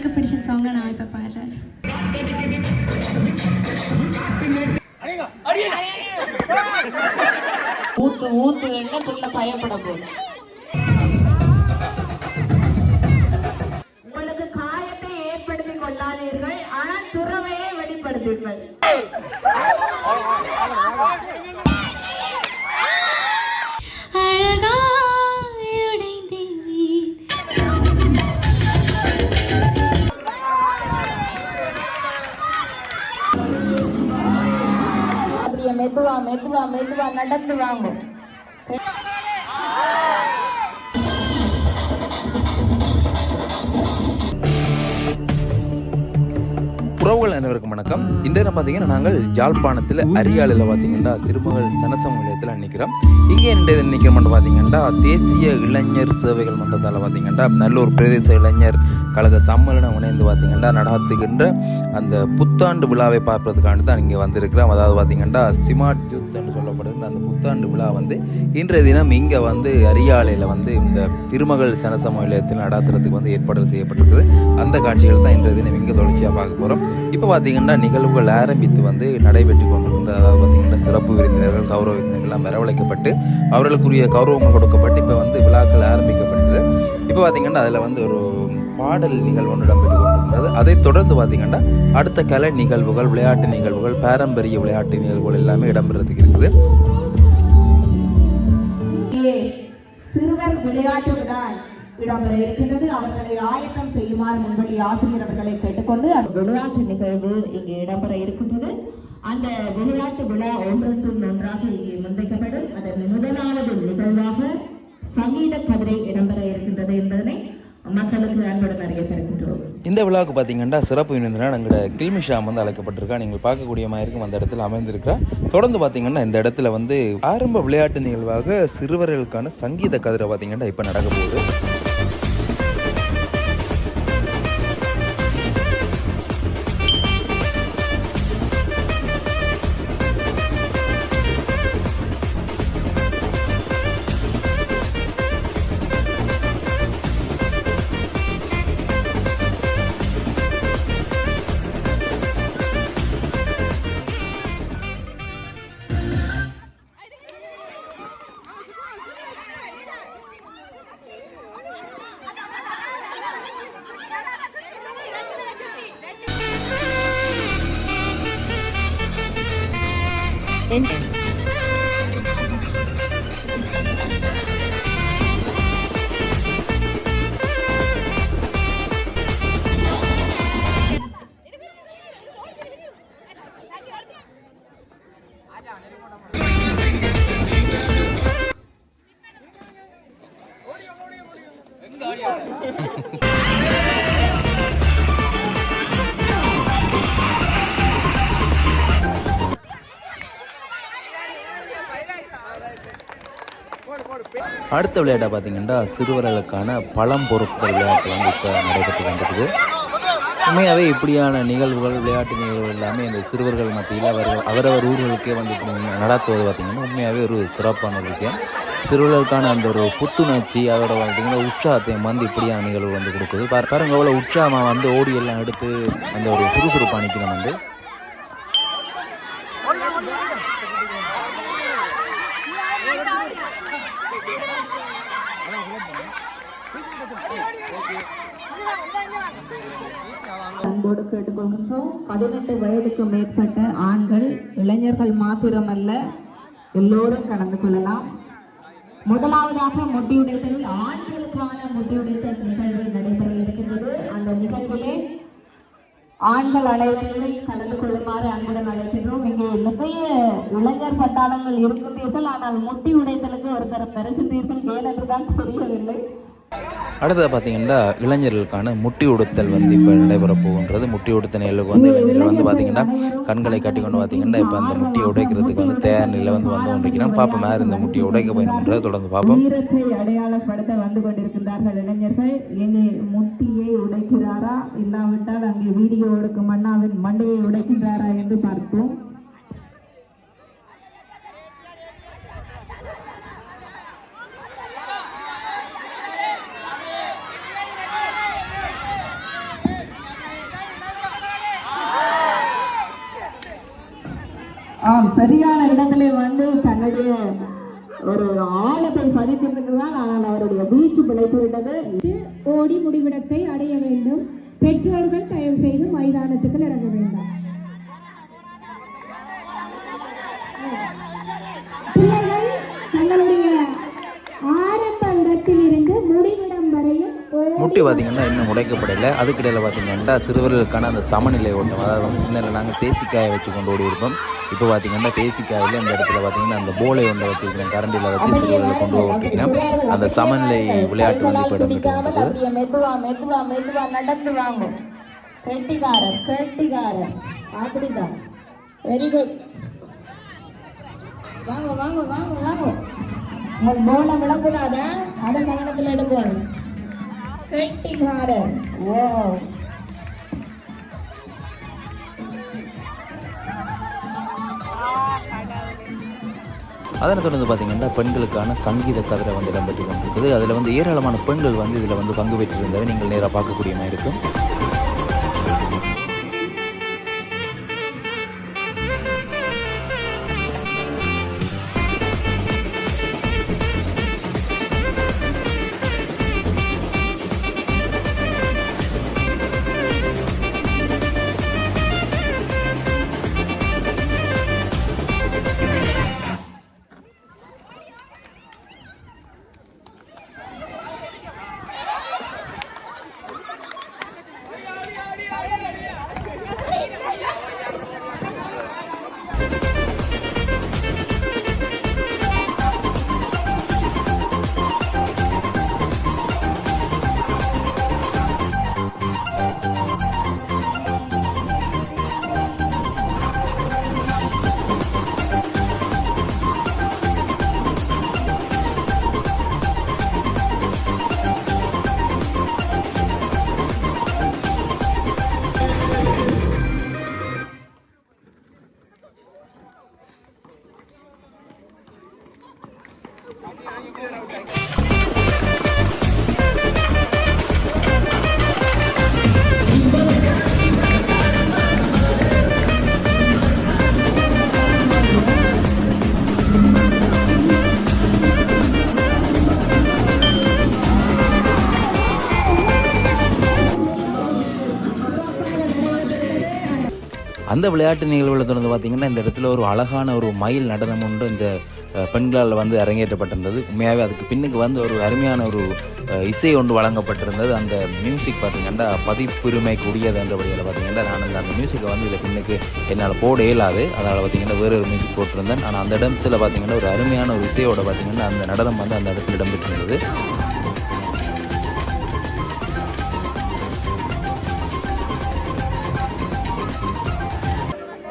எனக்கு பிடிச்ச சாங்கை நான் இப்போ பாடுறேன் ஊத்து ஊத்து என்ன புள்ள பயப்பட போகுது உங்களுக்கு காயத்தை ஏற்படுத்தி கொள்ளாதீர்கள் ஆனால் துறவையை வெளிப்படுத்துங்கள் மெதுவா மெதுவா மெதுவா நடந்து வாங்க. உறவுகள் அனைவருக்கும் வணக்கம். இன்றைய தினம் பார்த்தீங்கன்னா நாங்கள் ஜாழ்ப்பாணத்தில் அரியாளில் பார்த்தீங்கன்னா திருமகள் சனசம் நிலையத்தில் நிற்கிறோம் இங்கே இன்றைய நிற்கிற மட்டும் பார்த்தீங்கன்னா தேசிய இளைஞர் சேவைகள் மன்றத்தால் பார்த்தீங்கன்னா நல்லூர் பிரதேச இளைஞர் கழக சம்மேளனம் இணைந்து பார்த்தீங்கன்னா நடாத்துகின்ற அந்த புத்தாண்டு விழாவை பார்ப்பதற்காண்டி தான் இங்கே வந்திருக்கிறோம். அதாவது பார்த்தீங்கன்னா சிமாட் யூத் என்று புத்தாண்டு விழா வந்து இன்றைய தினம் இங்கே வந்து அரியாலையில் வந்து இந்த திருமகள் சனசம நிலையத்தில் நடாத்துறதுக்கு வந்து ஏற்பாடுகள் செய்யப்பட்டிருக்குது. அந்த காட்சிகள் தான் இன்றைய தினம் இங்கே தொடர்ச்சியாக பார்க்க போகிறோம் இப்போ பார்த்தீங்கன்னா நிகழ்வுகள் ஆரம்பித்து வந்து நடைபெற்று கொண்டிருக்கின்ற அதாவது பார்த்தீங்கன்னா சிறப்பு விருந்தினர்கள் கௌரவ விருந்தினர்கள்லாம் வரவழைக்கப்பட்டு அவர்களுக்குரிய கௌரவங்கள் கொடுக்கப்பட்டு இப்போ வந்து விழாக்கள் ஆரம்பிக்கப்பட்டது. இப்போ பார்த்தீங்கன்னா அதில் வந்து ஒரு பாடல் நிகழ்வு ஒன்று இடம்பெற்று கொண்டிருக்கிறது. அதைத் தொடர்ந்து பார்த்தீங்கன்னா அடுத்த கலை நிகழ்வுகள் விளையாட்டு நிகழ்வுகள் பாரம்பரிய விளையாட்டு நிகழ்வுகள் எல்லாமே இடம்பெறதுக்கு இருக்குது. சிறுவர் விளையாட்டு விழா இடம்பெற இருக்கின்றது. அவர்களை ஆயத்தம் செய்யுமாறு முன்படி ஆசிரியர் அவர்களை கேட்டுக்கொண்டு அந்த விளையாட்டு நிகழ்வு இங்கு இடம்பெற இருக்கின்றது. அந்த விளையாட்டு விழா ஒன்றொன்றும் ஒன்றாக இங்கே முன்வைக்கப்படும். அதன் முதலாவது நிகழ்வாக சங்கீத கதிரை இடம்பெற இருக்கின்றது என்பதனை இந்த விழாவுக்கு பார்த்தீங்கன்னா சிறப்பு விருந்தினர் எங்களோட கில்மிஷாம் வந்து அழைக்கப்பட்டிருக்கா. நீங்கள் பார்க்கக்கூடிய மாதிரிக்கும் அந்த இடத்துல அமைந்திருக்கிறா. தொடர்ந்து பார்த்தீங்கன்னா இந்த இடத்துல வந்து ஆரம்ப விளையாட்டு நிகழ்வாக சிறுவர்களுக்கான சங்கீத கதிரை பார்த்தீங்கன்னா இப்போ நடக்க போகுது. அடுத்த விளையாட்டை பார்த்தீங்கன்னா சிறுவர்களுக்கான பழம் பொருட்கள் விளையாட்டு வந்து இப்போ நடைபெற்று வந்துருக்குது உண்மையாகவே இப்படியான நிகழ்வுகள் விளையாட்டு நிகழ்வுகள் எல்லாமே இந்த சிறுவர்கள் மத்தியில் அவர்கள் அவரவர் ஊர்களுக்கே வந்து நடாத்துவது பார்த்திங்கன்னா உண்மையாகவே ஒரு சிறப்பான விஷயம். சிறுவர்களுக்கான அந்த ஒரு புத்துணர்ச்சி அதோட பார்த்தீங்கன்னா உற்சாகத்தையும் வந்து இப்படியான நிகழ்வு வந்து கொடுக்குது. பாருங்க அவ்வளோ உற்சாகமாக வந்து ஓடி எல்லாம் எடுத்து அந்த ஒரு சுறுசுறுப்பு நிற்கணும் வந்து பதினெட்டு வயதுக்கு மேற்பட்ட ஆண்கள் இளைஞர்கள் மாத்திரமல்ல எல்லோரும் கலந்து கொள்ளலாம். முதலாவதாக முட்டியுடைத்தல் ஆண்களுக்கான முட்டியுடைத்தல் நிகழ்வு நடைபெற இருக்கின்றது. அந்த நிகழ்விலே ஆண்கள் அனைவரையும் கலந்து கொள்ளுமாறு அன்புடன் அழைக்கின்றோம். இங்கே நிறைய இளைஞர் பட்டாளங்கள் இருக்கின்றீர்கள். ஆனால் முட்டி உடைத்தலுக்கு ஒருத்தர் பெறுகின்றீர்கள் ஏனென்றுதான் தெரியவில்லை. அடுத்தது பார்த்தீங்கன்னா இளைஞர்களுக்கான முட்டி உடுத்தல் வந்து இப்போ நடைபெற போகின்றது. முட்டி உடுத்த நிகழ்வுக்கு வந்து இளைஞர்கள் வந்து பார்த்தீங்கன்னா கண்களை கட்டி கொண்டு பார்த்தீங்கன்னா இப்போ அந்த முட்டியை உடைக்கிறதுக்கு வந்து தயார் நிலை வந்து வந்து கொண்டிருக்கிறோம் பார்ப்போம் யார் இந்த முட்டியை உடைக்க பயணம்ன்றதை தொடர்ந்து பார்ப்போம். அடையாளப்படுத்த வந்து கொண்டிருக்கின்றார்கள் இளைஞர்கள். இனி முட்டியை உடைக்கிறாரா? இல்லாவிட்டால் அங்கே வீடியோ எடுக்கும் அண்ணாவின் மண்டையை உடைக்கின்றாரா என்று பார்ப்போம். ஆம் சரியான இடத்திலே வந்து தன்னுடைய ஒரு ஆழத்தை பதித்திருக்கிறார். ஆனால் அவருடைய வீச்சு பிழைத்து விட்டது ஓடி முடிவிடத்தை அடைய வேண்டும். பெற்றோர்கள் தயவு செய்து மைதானத்துக்கு இறங்க வேண்டாம். முட்டி பார்த்தீங்கன்னா இன்னும் உடைக்கப்படலை. அதுக்கிடையில் பார்த்தீங்கன்னா சிறுவர்களுக்கான அந்த சமநிலை ஓட்டம் அதாவது வந்து சின்ன நாங்கள் தேசிக்காயை வச்சு கொண்டு ஓடி இருப்போம். இப்போ பார்த்தீங்கன்னா தேசிக்காயில் அந்த இடத்துல பார்த்தீங்கன்னா அந்த போலை ஒன்றை வச்சிருக்கிறேன் கரண்டியில் வச்சு சிறுவர்களை கொண்டு ஓட்டிக்கிறேன் அந்த சமநிலை விளையாட்டு வந்து இப்போ இடம்பெற்று வந்தது மெதுவா மெதுவா மெதுவா நடந்து வாங்க கெட்டிக்காரர் கெட்டிக்காரர் அப்படிதான். வெரி குட் வாங்க வாங்க வாங்க வாங்க. உங்கள் போல விளக்குதாத? அதை கவனத்தில் எடுக்கணும் கெட்டிக்காரர் ஓ அதனை தொடர்ந்து பார்த்தீங்கன்னா பெண்களுக்கான சங்கீத கதிரை வந்து இடம்பெற்று கொண்டிருக்குது அதில் வந்து ஏராளமான பெண்கள் வந்து இதில் வந்து பங்கு பெற்றிருந்தவை நீங்கள் நேராக பார்க்கக்கூடிய மாதிரி இருக்கும். அந்த விளையாட்டு நிகழ்வில் தொடர்ந்து பார்த்தீங்கன்னா இந்த இடத்துல ஒரு அழகான ஒரு மயில் நடனம் ஒன்று இந்த பெண்களால் வந்து அரங்கேற்றப்பட்டிருந்தது. உண்மையாகவே அதுக்கு பின்னுக்கு வந்து ஒரு அருமையான ஒரு இசை ஒன்று வழங்கப்பட்டிருந்தது. அந்த மியூசிக் பார்த்திங்கன்னா பதிப்புரிமை கூடியது என்றபடியால் பார்த்தீங்கன்னா நான் அந்த அந்த மியூசிக்கை வந்து இதில் பின்னுக்கு என்னால் போட இயலாது. அதனால் பார்த்தீங்கன்னா வேறு ஒரு மியூசிக் போட்டிருந்தேன். ஆனால் அந்த இடத்துல பார்த்திங்கன்னா ஒரு அருமையான ஒரு இசையோட பார்த்திங்கன்னா அந்த நடனம் வந்து அந்த இடத்துல இடம்பெற்றிருந்தது.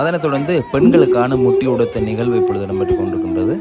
அதனைத் தொடர்ந்து பெண்களுக்கான முட்டி உடுத்த நிகழ்வு இப்பொழுது இடம்பெற்றுக் கொண்டிருக்கின்றது.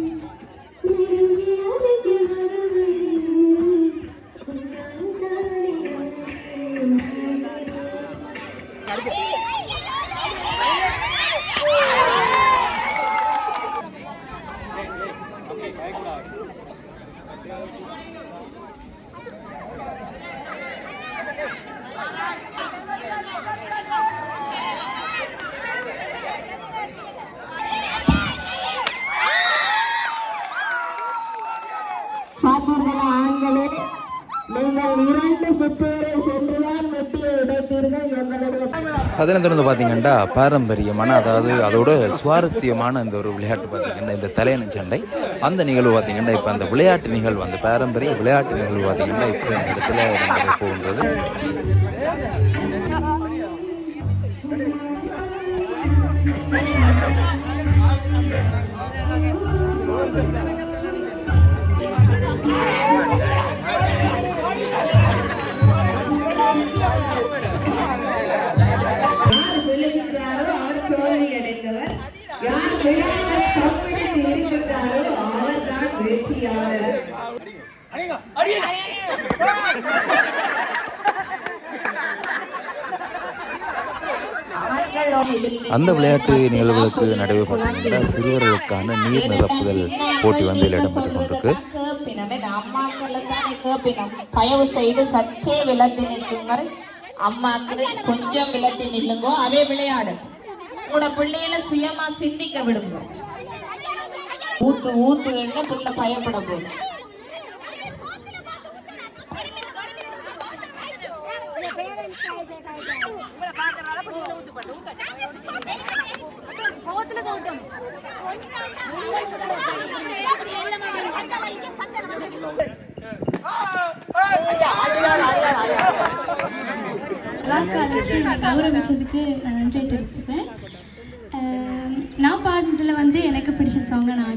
அதனைத் தொடர்ந்து பார்த்தீங்கன்னா பாரம்பரியமான அதாவது அதோட சுவாரஸ்யமான இந்த ஒரு விளையாட்டு பார்த்தீங்கன்னா இந்த தலையணை சண்டை அந்த நிகழ்வு பார்த்தீங்கன்னா இப்போ அந்த விளையாட்டு நிகழ்வு அந்த பாரம்பரிய விளையாட்டு நிகழ்வு பார்த்தீங்கன்னா இப்போ இந்த இடத்துல நடைபெற போகின்றது you. அந்த விளையாட்டு நிகழ்வுகளுக்கு நடுவே பார்த்தீங்கன்னா சிறுவர்களுக்கான நீர் நிரப்புதல் போட்டி வந்து இடம்பெற்று கொண்டிருக்கு தயவு செய்து சற்றே விலத்தி நிற்குங்கள் அம்மாக்கள் கொஞ்சம் விலத்தி நில்லுங்கோ அவே விளையாடு உங்களோட பிள்ளையில சுயமா சிந்திக்க விடுங்க. ஊத்து ஊத்து என்ன பிள்ளை பயப்பட போகுது கலாக்காலச்சு கௌரவிச்சதுக்கு நன்றி தெரிவித்து 轻松的呢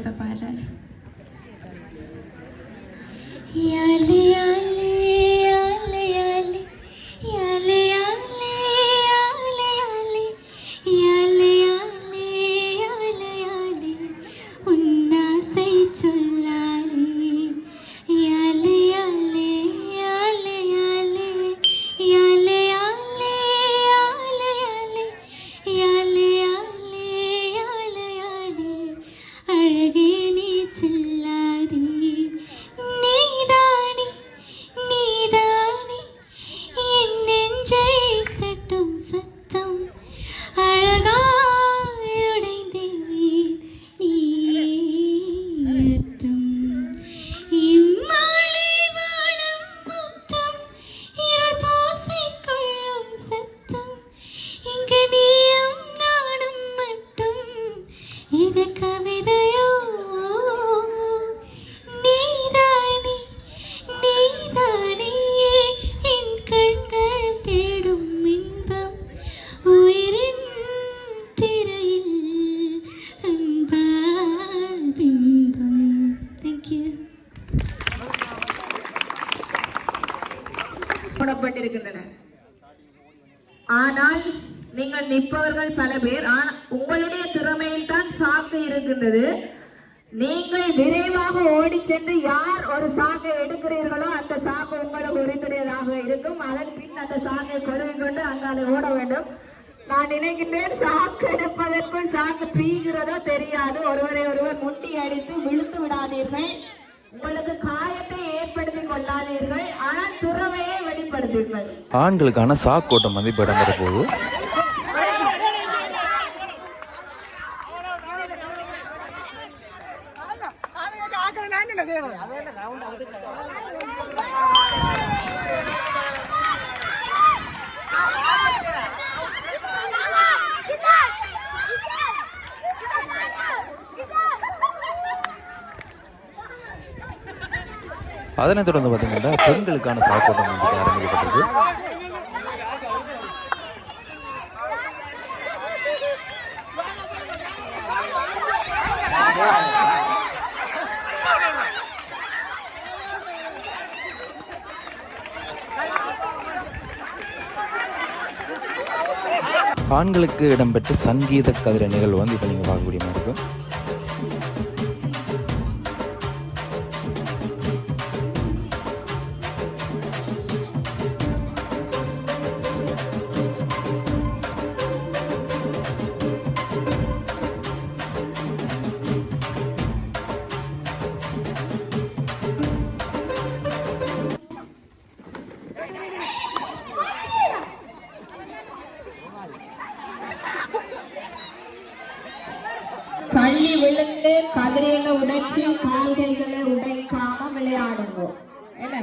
விரைவாக ஓடி சென்று யார் ஒரு சாக்கை எடுக்கிறீர்களோ அந்த சாக்கு உங்களுக்கு உரித்துடையதாக இருக்கும். அதன் பின் அந்த சாக்கை கொருவி கொண்டு அங்காலே ஓட வேண்டும். நான் நினைக்கின்றேன் சாக்கு எடுப்பதற்குள் சாக்கு பீகிறதோ தெரியாது. ஒருவரை ஒருவர் முட்டி அடித்து விழுந்து விடாதீர்கள். உங்களுக்கு காயத்தை ஏற்படுத்திக் கொள்ளாதீர்கள். ஆனால் துறவையை வெளிப்படுத்தீர்கள் ஆண்களுக்கான சாக்கோட்டம் வந்து இடம்பெற போகுது. அதனைத் தொடர்ந்து பார்த்தீங்கன்னா பெண்களுக்கான சாக்கோட்டம் வந்து ஆரம்பிக்கப்பட்டது. ஆண்களுக்கு இடம்பெற்ற சங்கீத கதிர நிகழ்வு வந்து இப்போ நீங்கள் பார்க்கக்கூடிய மாதிரி இருக்கும் தள்ளி விழுந்து கதிரையில உடைச்சு கால்கைகளை உடைக்காம விளையாடுவோம். என்ன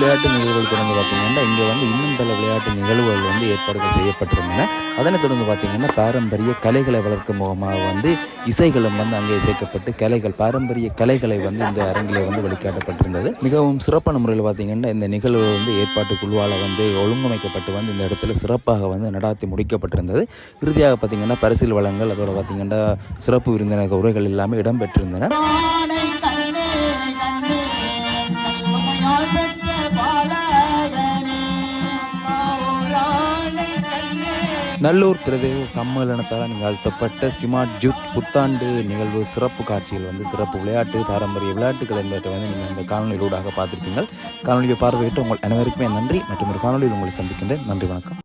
விளையாட்டு நிகழ்வுகள் தொடர்ந்து பார்த்தீங்கன்னா இங்கே வந்து இன்னும் பல விளையாட்டு நிகழ்வுகள் வந்து ஏற்பாடுகள் செய்யப்பட்டிருந்தன அதனைத் தொடர்ந்து பார்த்தீங்கன்னா பாரம்பரிய கலைகளை வளர்க்கும் முகமாக வந்து இசைகளும் வந்து அங்கே சேர்க்கப்பட்டு கலைகள் பாரம்பரிய கலைகளை வந்து இந்த அரங்கில் வந்து வெளிக்காட்டப்பட்டிருந்தது. மிகவும் சிறப்பான முறையில் பார்த்தீங்கன்னா இந்த நிகழ்வு வந்து ஏற்பாட்டு குழுவால் வந்து ஒழுங்கமைக்கப்பட்டு வந்து இந்த இடத்துல சிறப்பாக வந்து நடாத்தி முடிக்கப்பட்டிருந்தது. இறுதியாக பார்த்தீங்கன்னா பரிசில் வளங்கள் அதோட பார்த்தீங்கன்னா சிறப்பு விருந்தினர் உரைகள் எல்லாமே இடம்பெற்றிருந்தன. நல்லூர் பிரதேச சம்மேளனத்தால் நிகழ்த்தப்பட்ட சிமாட் ஜூத் புத்தாண்டு நிகழ்வு சிறப்பு காட்சிகள் வந்து சிறப்பு விளையாட்டு பாரம்பரிய விளையாட்டுகள் என்பதை வந்து நீங்கள் இந்த காணொலியிலூடாக பார்த்துருப்பீங்கள் காணொலியை பார்வையிட்டு உங்கள் அனைவருக்குமே நன்றி. மற்றும் ஒரு காணொலியில் உங்களை சந்திக்கின்றேன். நன்றி வணக்கம்.